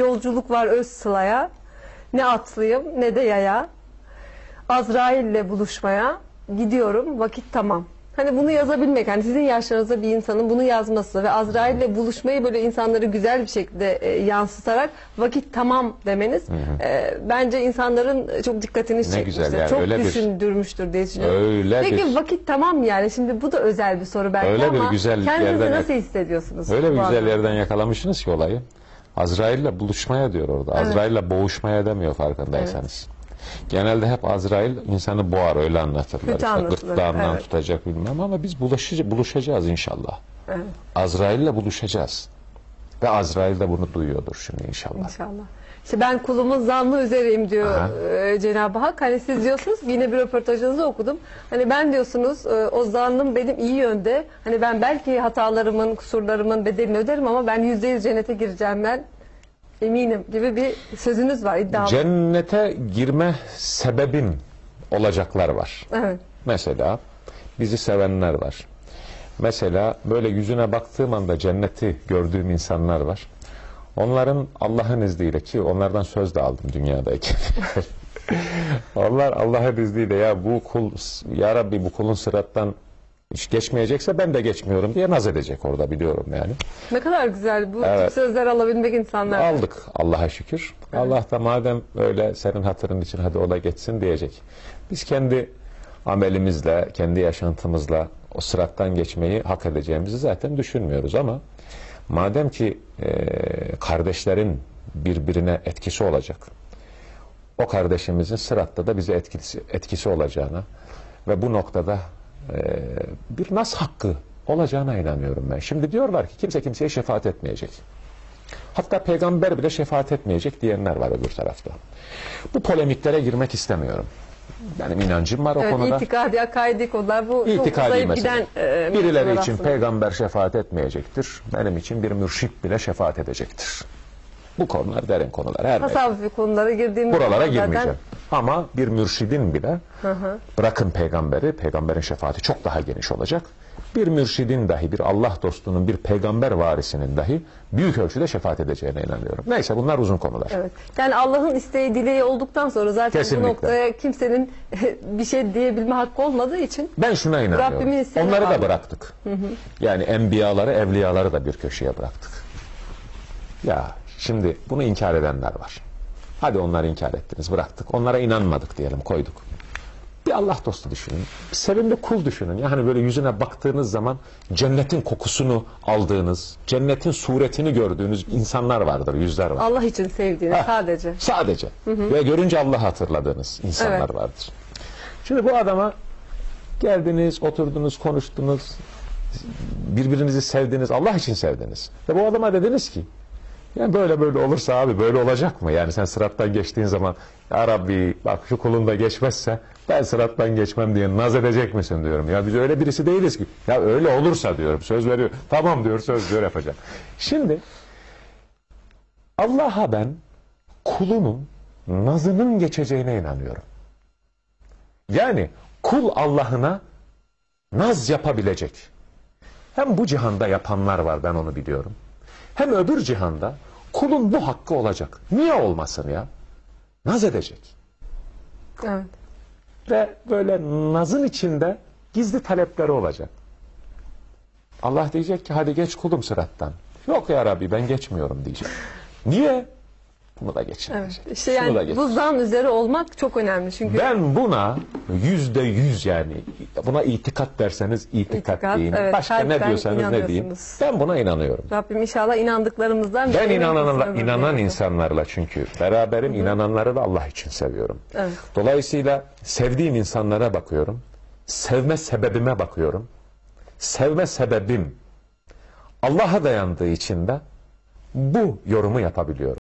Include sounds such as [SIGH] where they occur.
Yolculuk var öz sılaya, ne atlıyım ne de yaya. Azrail'le buluşmaya gidiyorum, vakit tamam. Hani bunu yazabilmek, hani sizin yaşlarınızda bir insanın bunu yazması ve Azrail'le buluşmayı böyle insanları güzel bir şekilde e, yansıtarak vakit tamam demeniz e, bence insanların çok dikkatini Ne çekmiştir. güzel yani, çok öyle bir- düşündürmüştür diye düşünüyorum. Öyle Peki bir- vakit tamam yani şimdi bu da özel bir soru belki Öyle bir ama güzel kendinizi yerden- nasıl hissediyorsunuz? Öyle bir güzel yerden yakalamışsınız ki olayı. Azrail'le buluşmaya diyor orada. Azrail'le boğuşmaya demiyor farkındaysanız. Genelde hep Azrail insanı boğar öyle anlatırlar. Kötü İşte gırtlağından evet. tutacak bilmem ama biz bulaşıcı, buluşacağız inşallah. Evet. Azrail'le buluşacağız. Ve Azrail de bunu duyuyordur şimdi inşallah. İnşallah. İşte ben kulumun zannı üzereyim diyor e, Cenab-ı Hak. Hani siz diyorsunuz ki yine bir röportajınızı okudum. Hani ben diyorsunuz e, o zannım benim iyi yönde. Hani ben belki hatalarımın, kusurlarımın bedelini öderim ama ben yüzde yüz cennete gireceğimden eminim gibi bir sözünüz var iddialı. Cennete girme sebebin olacaklar var. evet. Mesela bizi sevenler var. Mesela böyle yüzüne baktığım anda cenneti gördüğüm insanlar var. Onların Allah'ın izniyle ki onlardan söz de aldım dünyadayken. [LAUGHS] Onlar Allah'ın izniyle ya bu kul ya Rabbi bu kulun sırattan hiç geçmeyecekse ben de geçmiyorum diye naz edecek orada biliyorum yani. Ne kadar güzel bu Evet. sözler alabilmek insanlar. Aldık Allah'a şükür. Allah da madem öyle senin hatırın için hadi o da geçsin diyecek. Biz kendi amelimizle, kendi yaşantımızla o sırattan geçmeyi hak edeceğimizi zaten düşünmüyoruz ama madem ki e, kardeşlerin birbirine etkisi olacak, o kardeşimizin sıratta da bize etkisi, etkisi olacağına ve bu noktada e, bir nas hakkı olacağına inanıyorum ben. Şimdi diyorlar ki kimse kimseye şefaat etmeyecek. Hatta peygamber bile şefaat etmeyecek diyenler var öbür tarafta. Bu polemiklere girmek istemiyorum. Benim inancım var o Evet, konuda. itikadi, akaidi konular bu İtikadi mesele. giden e, Birileri için aslında. peygamber şefaat etmeyecektir. Benim için bir mürşit bile şefaat edecektir. Bu konular derin konular. Her. Tasavvufi konulara girdiğimiz Buralara girmeyeceğim. Ama bir mürşidin bile bırakın peygamberi, peygamberin şefaati çok daha geniş olacak. Bir mürşidin dahi, bir Allah dostunun, bir peygamber varisinin dahi büyük ölçüde şefaat edeceğine inanıyorum. Neyse bunlar uzun konular. Evet. Yani Allah'ın isteği dileği olduktan sonra zaten Kesinlikle. bu noktaya kimsenin [LAUGHS] bir şey diyebilme hakkı olmadığı için Ben şuna inanıyorum. Onları da bıraktık. Yani enbiyaları, evliyaları da bir köşeye bıraktık. Ya şimdi bunu inkar edenler var. Hadi onları inkar ettiniz, bıraktık. Onlara inanmadık diyelim, koyduk. Bir Allah dostu düşünün. Bir sevimli kul düşünün. Yani böyle yüzüne baktığınız zaman cennetin kokusunu aldığınız, cennetin suretini gördüğünüz insanlar vardır, yüzler var. Allah için sevdiğini Heh. sadece. Sadece. Ve görünce Allah'ı hatırladığınız insanlar Evet. vardır. Şimdi bu adama geldiniz, oturdunuz, konuştunuz, birbirinizi sevdiniz, Allah için sevdiniz. Ve bu adama dediniz ki, yani böyle böyle olursa abi böyle olacak mı? Yani sen sırattan geçtiğin zaman ya Rabbi bak şu kulun da geçmezse ben sırattan geçmem diye naz edecek misin diyorum. Ya biz öyle birisi değiliz ki. Ya öyle olursa diyorum söz veriyor. Tamam diyor söz diyor yapacağım. Şimdi Allah'a ben kulunun nazının geçeceğine inanıyorum. Yani kul Allah'ına naz yapabilecek. Hem bu cihanda yapanlar var ben onu biliyorum. Hem öbür cihanda kulun bu hakkı olacak. Niye olmasın ya? Naz edecek. Evet. Ve böyle nazın içinde gizli talepleri olacak. Allah diyecek ki hadi geç kulum sırattan. Yok ya Rabbi ben geçmiyorum diyecek. [LAUGHS] Niye? Bunu da geçin Evet. İşte da yani geçin. bu zan üzere olmak çok önemli. Çünkü Ben buna yüzde yüz yani buna itikat derseniz itikat, İtikat, deyin. evet, Başka ne diyorsanız ne diyeyim. Ben buna inanıyorum. Rabbim inşallah inandıklarımızdan Ben inanan kılsın. insanlarla çünkü beraberim inananları da Allah için seviyorum. Evet. Dolayısıyla sevdiğim insanlara bakıyorum. Sevme sebebime bakıyorum. Sevme sebebim Allah'a dayandığı için de bu yorumu yapabiliyorum.